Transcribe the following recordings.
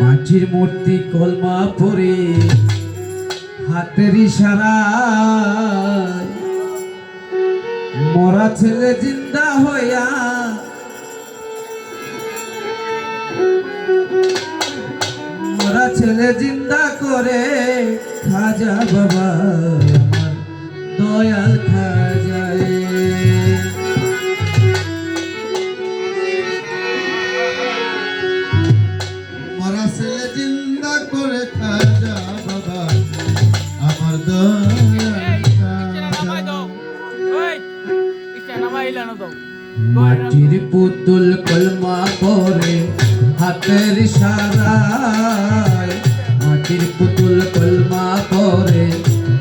মাটির মূর্তি কলমা পরে হাতের ইশারা মরা ছেলে জিন্দা হইয়া তোরা ছেলে জিন্দা করে খাজা বাবা দয়াল খাজায়। মরা ছেলে জিন্দা করে খাজা বাবা আমার দয়াল মাটির পুতুল কলমা হাতের ইশারায়, মাটির পুতুল কলমা পরে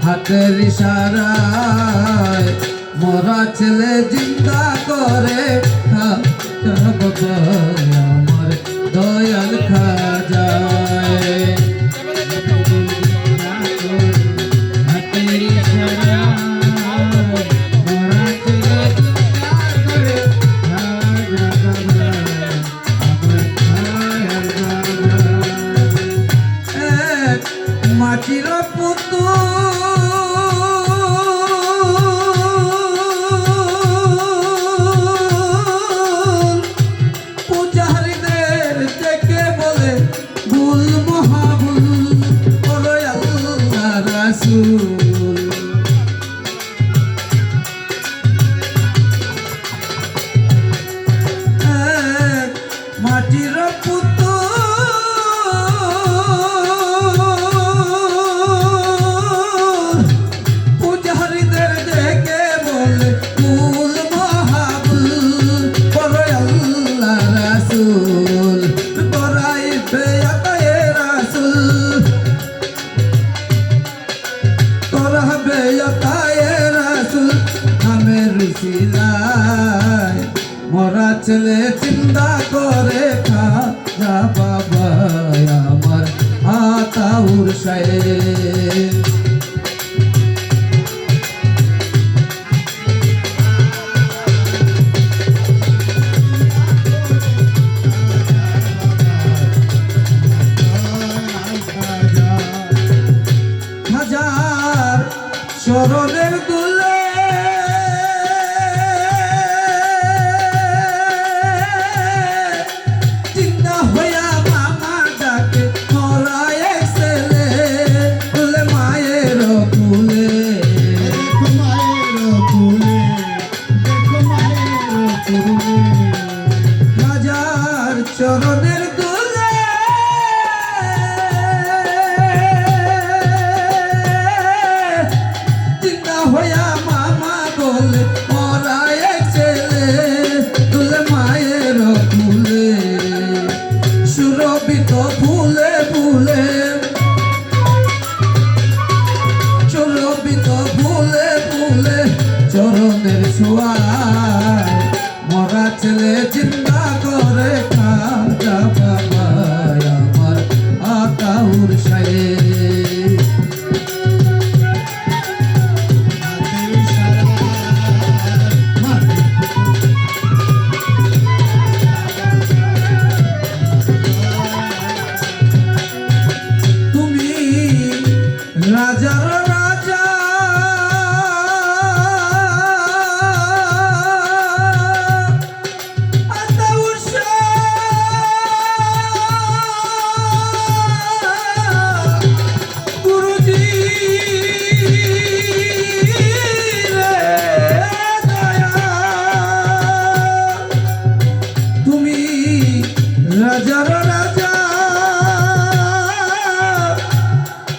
হাতের ইশারায়। মরা ছেলে জিন্দা করে আমার দয়াল যা চলে চিন্তা করে খাজা বাবা আমার আতাউর সাহেব চরণের দুল যাবি তো ভুলে ভুলে। চলবি তো ভুলে ভুলে চরণের ছোঁয়া রাজার রাজা।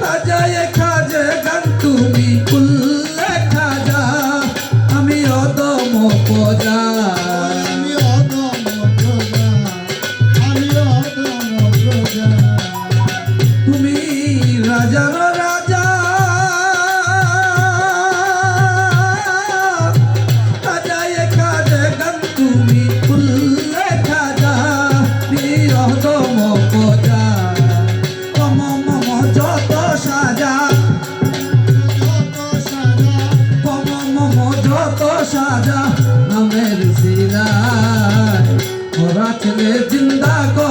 রাজায় খাজে গান তুমি কুল্লে খাজা আমি অদম পজা जिंदा को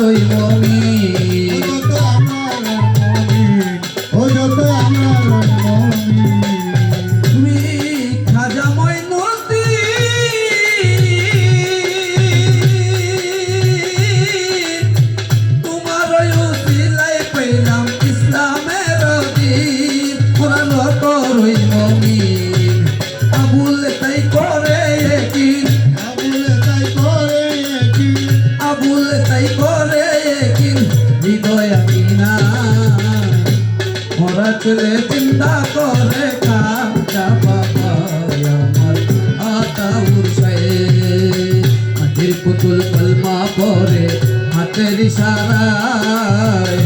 所以我。মরা ছেলে চিন্তা করে খাজা বাবা আতাউর সাহেব মাটির পুতুল কলমা পরে হাতের ইশারায়।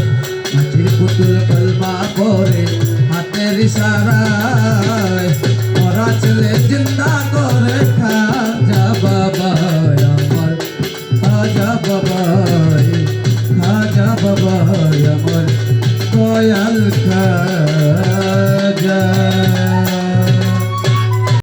মাটির পুতুল কলমা পরে হাতের ইশারায়। মরা চলে চিন্তা